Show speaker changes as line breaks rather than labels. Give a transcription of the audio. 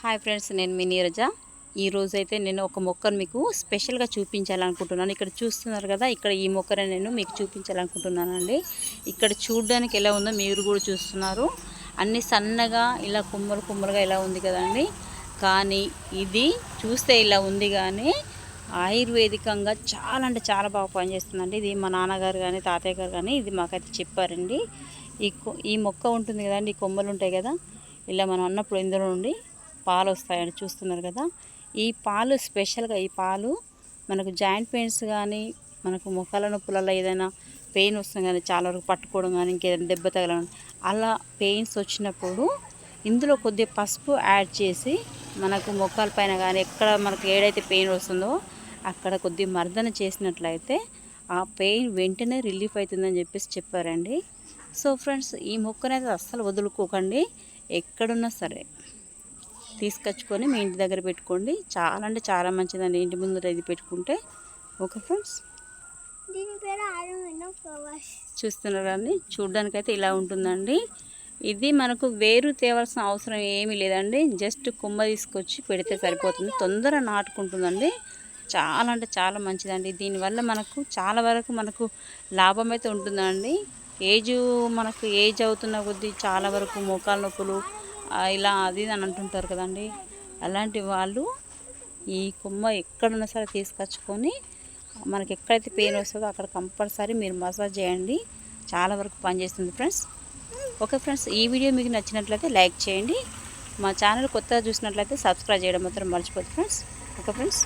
Hi friends నేను మీ నీరజ. ఈరోజు అయితే నేను ఒక మొక్కను మీకు స్పెషల్గా చూపించాలనుకుంటున్నాను. ఇక్కడ చూస్తున్నారు కదా ఇక్కడ ఈ మొక్కనే నేను మీకు చూపించాలనుకుంటున్నానండి. ఇక్కడ చూడడానికి ఎలా ఉందో మీరు కూడా చూస్తున్నారు. అన్ని సన్నగా ఇలా కుమ్మరు కుమ్మలుగా ఇలా ఉంది కదండి. కానీ ఇది చూస్తే ఇలా ఉంది కానీ ఆయుర్వేదికంగా చాలా అంటే చాలా బాగా పనిచేస్తుందండి. ఇది మా నాన్నగారు కానీ తాతయ్య గారు కానీ ఇది మాకైతే చెప్పారండి. ఈ ఈ మొక్క ఉంటుంది కదండి ఈ కొమ్మలు ఉంటాయి కదా ఇలా మనం అన్నప్పుడు ఇందులో నుండి పాలు వస్తాయని చూస్తున్నారు కదా. ఈ పాలు స్పెషల్గా ఈ పాలు మనకు జాయింట్ పెయిన్స్ కానీ మనకు ముఖాల నొప్పులలో ఏదైనా పెయిన్ వస్తుంది కానీ చాలా వరకు పట్టుకోవడం కానీ ఇంకేదైనా దెబ్బ తగలడం అలా పెయిన్స్ వచ్చినప్పుడు ఇందులో కొద్దిగా పసుపు యాడ్ చేసి మనకు మొక్కల పైన కానీ ఎక్కడ మనకు ఏడైతే పెయిన్ వస్తుందో అక్కడ కొద్దిగా మర్దన చేసినట్లయితే ఆ పెయిన్ వెంటనే రిలీఫ్ అవుతుందని చెప్పేసి చెప్పారండి. సో ఫ్రెండ్స్ ఈ మొక్కనైతే అస్సలు వదులుకోకండి. ఎక్కడున్నా సరే. తీసుకొచ్చుకొని మీ ఇంటి దగ్గర పెట్టుకోండి. చాలా అంటే చాలా మంచిదండి ఇంటి ముందు ఇది పెట్టుకుంటే. Okay friends? చూస్తున్నారు కానీ చూడ్డానికైతే ఇలా ఉంటుందండి. ఇది మనకు వేరు తేవాల్సిన అవసరం ఏమీ లేదండి. జస్ట్ కొమ్మ తీసుకొచ్చి పెడితే సరిపోతుంది. తొందర నాటుకుంటుందండి. చాలా అంటే చాలా మంచిదండి. దీనివల్ల మనకు చాలా వరకు మనకు లాభం అయితే ఉంటుందండి. ఏజ్ మనకు ఏజ్ అవుతున్న కొద్దీ చాలా వరకు మోకాల నొప్పులు ఇలా అది అని అంటుంటారు కదండి. అలాంటి వాళ్ళు ఈ కొమ్మ ఎక్కడున్నా సరే తీసుకొచ్చుకొని మనకి ఎక్కడైతే పెయిన్ వస్తుందో అక్కడ కంపల్సరీ మీరు మసాజ్ చేయండి. చాలా వరకు పనిచేస్తుంది ఫ్రెండ్స్. ఓకే ఫ్రెండ్స్ ఈ వీడియో మీకు నచ్చినట్లయితే లైక్ చేయండి. మా ఛానల్ కొత్తగా చూసినట్లయితే సబ్స్క్రైబ్ చేయడం మాత్రం మర్చిపోతుంది ఫ్రెండ్స్. Okay friends.